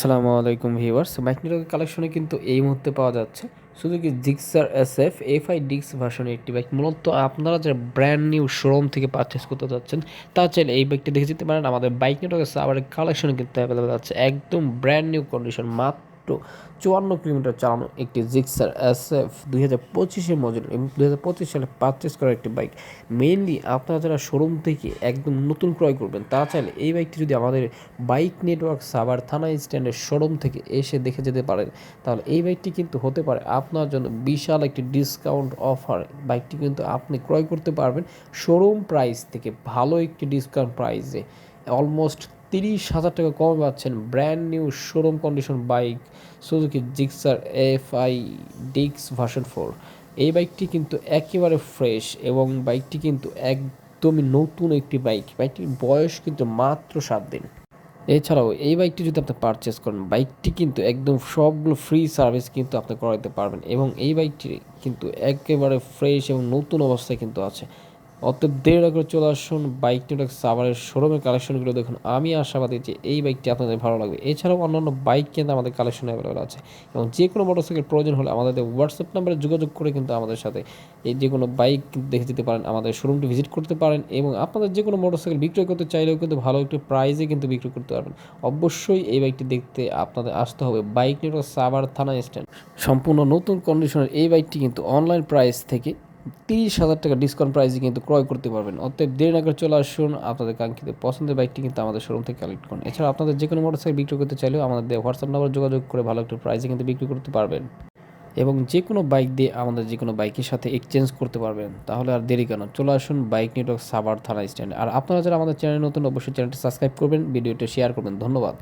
আসসালামু আলাইকুম viewers. Network কালেকশনে কিন্তু এই মুহূর্তে পাওয়া যাচ্ছে শুধু কি Gixxer S F F I ডিক্স ভার্সনের একটি বাইক মূলত আপনারা যে ব্র্যান্ড নিউ শোরুম থেকে পারচেস করতে যাচ্ছেন তা চাইলে এই বাইকটি দেখে যেতে পারেন। আমাদের বাইক নেটওয়ার্কের সাবারের কালেকশন কিন্তু অ্যাভেলেবেল আছে। একদম ব্র্যান্ড নিউ কন্ডিশন মাত্র চুয়ান্ন কিলোমিটার চালানো একটি জিক্সার এস এফ দুই হাজার পঁচিশের মডেল এবং দুই হাজার পঁচিশ সালে পারচেস করা একটি বাইক মেইনলি আপনারা যারা শোরুম থেকে একদম নতুন ক্রয় করবেন তা চাইলে এই বাইকটি যদি আমাদের বাইক নেটওয়ার্ক সাভার থানা স্ট্যান্ডের শোরুম থেকে এসে দেখে যেতে পারেন, তাহলে এই বাইকটি কিন্তু হতে পারে আপনার জন্য বিশাল একটি ডিসকাউন্ট অফার বাইকটি কিন্তু আপনি ক্রয় করতে পারবেন শোরুম প্রাইস থেকে ভালো একটি ডিসকাউন্ট প্রাইসে অলমোস্ট তিরিশ হাজার টাকা কমে পাচ্ছেন brand new showroom condition bike Suzuki Gixxer F I ডিক্স ভার্সন ফোর। এই বাইকটি কিন্তু একেবারে ফ্রেশ এবং বাইকটি কিন্তু একদমই নতুন একটি বাইক। বাইকটির বয়স কিন্তু মাত্র সাত দিন। এছাড়াও এই বাইকটি যদি আপনি পারচেস করেন, বাইকটি কিন্তু একদম সবগুলো ফ্রি সার্ভিস কিন্তু আপনি করাতে পারবেন এবং এই বাইকটি কিন্তু একেবারে ফ্রেশ এবং নতুন অবস্থায় কিন্তু আছে। অতএব দেড় করে চলে আসুন বাইক নেটওয়ার্ক সাভারের শোরুমের কালেকশনগুলো দেখুন। আমি আশাবাদী যে এই বাইকটি আপনাদের ভালো লাগবে। এছাড়াও অন্যান্য বাইক কিন্তু আমাদের কালেকশন অ্যাভেলেবল আছে। এবং যে কোনো মোটরসাইকেল প্রয়োজন হলে আমাদের হোয়াটসঅ্যাপ নাম্বারে যোগাযোগ করে কিন্তু আমাদের সাথে এই যে কোনো বাইক দেখে যেতে পারেন, আমাদের শোরুমটি ভিজিট করতে পারেন এবং আপনাদের যে কোনো মোটরসাইকেল বিক্রয় করতে চাইলেও কিন্তু ভালো একটি প্রাইজে কিন্তু বিক্রয় করতে পারবেন। অবশ্যই এই বাইকটি দেখতে আপনাদের আসতে হবে বাইক নেটওয়ার্ক সাভার থানা স্ট্যান্ড সম্পূর্ণ নতুন কন্ডিশনের এই বাইকটি কিন্তু অনলাইন প্রাইস থেকে তিরিশ হাজার টাকা ডিসকাউন্ট প্রাইসে কিন্তু ক্রয় করতে পারবেন। অতএব দেরি না করে চলে আসুন। আপনাদের কাঙ্ক্ষিত পছন্দের বাইকটি কিন্তু আমাদের শোরুম থেকে কালেক্ট করুন। এছাড়া আপনাদের যে কোনো মোটরসাইকেল বিক্রি করতে চাইলেও আমাদের হোয়াটসঅ্যাপ নাম্বার যোগাযোগ করে ভালো একটা প্রাইসে কিন্তু বিক্রি করতে পারবেন। এবং যে কোনো বাইক দিয়ে আমাদের যে কোনো বাইকের সাথে এক্সচেঞ্জ করতে পারবেন। তাহলে আর দেরি কেন? চলে আসুন বাইক নেটওয়ার্ক সাবার থানা স্ট্যান্ড আর আপনারা যারা আমাদের চ্যানেল নতুন, অবশ্যই চ্যানেলটি সাবস্ক্রাইব করবেন ভিডিওটি শেয়ার করবেন। ধন্যবাদ।